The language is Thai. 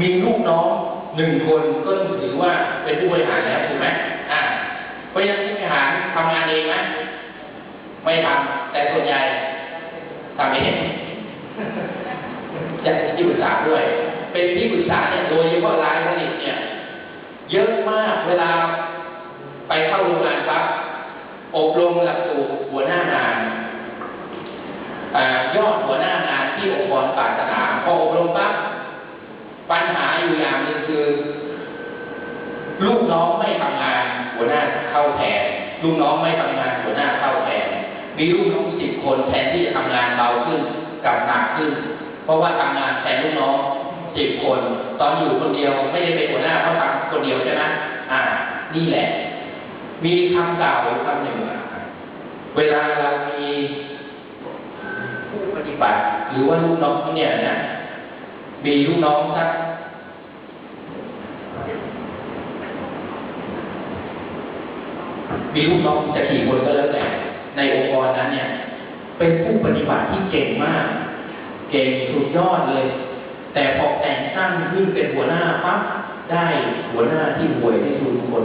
มีลูกน้องหนึ่งคนก็ถือว่าเป็นผู้บริหารแล้วถูกไหมอ่าเพราะฉะนั้นผู้บริหารทำงานเองไหมไม่ทำแต่ส่วนใหญ่ทำเองจะเป็นที่ปรึกษาด้วย เป็นที่ปรึกษาเนี่ยโดยเฉพาะรายผลิตเนี่ย เยอะมากเวลาไปเข้าโรงงานปั๊บอบรมหลักสูตรหัวหน้างานอายอดหัวหน้างานที่องค์กรปรารถนาพออบรมปั๊บ ปัญหาอยู่อย่างหนึ่งคือ ลูกน้องไม่ทำงาน หัวหน้าเข้าแทนลูกน้องไม่ทำงาน หัวหน้าเข้าแทนมีลูกน้องสิบคนแทนที่จะทำงานเบาขึ้นกลับหนักขึ้น เพราะว่าทำงานแทนลูกน้องสิบคน ตอนอยู่คนเดียวไม่ได้เป็นหัวหน้าเพราะทำคนเดียวใช่ไหมอ่า นี่แหละ มีคำกล่าวคำหนึ่งอะเวลาเรามีผู้ปฏิบัติหรือว่าลูกน้องเนี่ยนะ มีลูกน้องสักมีลูกน้องจะกี่คนก็แล้วแต่ในองค์กรนั้นเนี่ย เป็นผู้ปฏิบัติที่เก่งมาก เก่งสุดยอดเลย แต่พอแต่งตั้งขึ้นเป็นหัวหน้าปั๊บได้หัวหน้าที่ห่วยที่สุดทุกคน